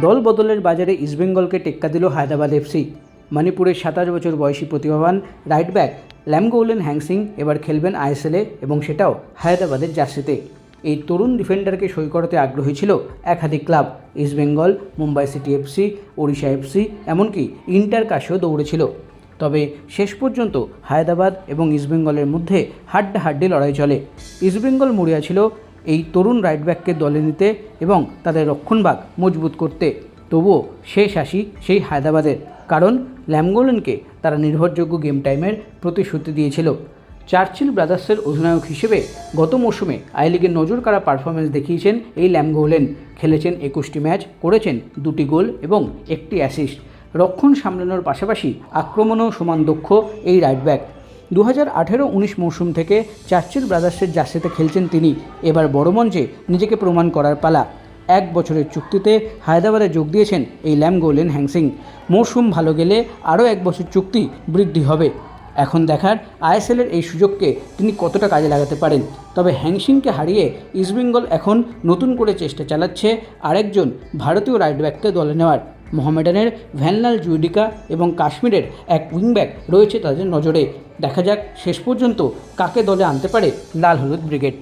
দল বদলের বাজারে ইস্টবেঙ্গলকে টেক্কা দিল হায়দ্রাবাদ এফসি। মণিপুরের সাতাশ বছর বয়সী প্রতিভাবান রাইট ব্যাক ল্যামগোলেন হ্যাংসিং এবার খেলবেন আইএসএলে এবং সেটাও হায়দ্রাবাদের জার্সিতে। এই তরুণ ডিফেন্ডারকে সই করাতে আগ্রহী ছিল একাধিক club East Bengal Mumbai city FC, Odisha FC, এমনকি ইন্টার কাশেও দৌড়েছিল। তবে শেষ পর্যন্ত হায়দ্রাবাদ এবং ইস্টবেঙ্গলের মধ্যে হাড্ডাহাড্ডি লড়াই চলে। ইস্টবেঙ্গল মরিয়া ছিল এই তরুণ রাইট ব্যাককে দলে নিতে এবং তাদের রক্ষণভাগ মজবুত করতে। তবুও শেষ আসি সেই হায়দ্রাবাদের, কারণ ল্যামগোলেনকে তারা নির্ভরযোগ্য গেম টাইমের প্রতিশ্রুতি দিয়েছিল। চার্চিল ব্রাদার্সের অধিনায়ক হিসেবে গত মৌসুমে আই লিগে নজর কাড়া পারফরমেন্স দেখিয়েছেন এই ল্যামগোলেন। খেলেছেন একুশটি ম্যাচ করেছেন দুটি গোল এবং একটি অ্যাসিস্ট রক্ষণ সামলানোর পাশাপাশি আক্রমণও সমান দক্ষ এই রাইট ব্যাক দু হাজার আঠেরো উনিশ মৌসুম থেকে চার্চিল ব্রাদার্সের জার্সিতে খেলছেন তিনি। এবার বড় মঞ্চে নিজেকে প্রমাণ করার পালা। এক বছরের চুক্তিতে হায়দ্রাবাদে যোগ দিয়েছেন এই ল্যাম গোলেন হ্যাংসিং। মৌসুম ভালো গেলে আরও এক বছর চুক্তি বৃদ্ধি হবে। এখন দেখার আইএসএলের এই সুযোগকে তিনি কতটা কাজে লাগাতে পারেন? তবে হ্যাংসিংকে হারিয়ে ইস্টবেঙ্গল এখন নতুন করে চেষ্টা চালাচ্ছে আরেকজন ভারতীয় রাইট ব্যাককে দলে নেওয়ার। মোহামেডানের ভ্যানলাল জুইডিকা এবং কাশ্মীরের এক উইংব্যাক রয়েছে তাদের নজরে। দেখা যাক শেষ পর্যন্ত কাকে দলে আনতে পারে লাল হলুদ ব্রিগেড।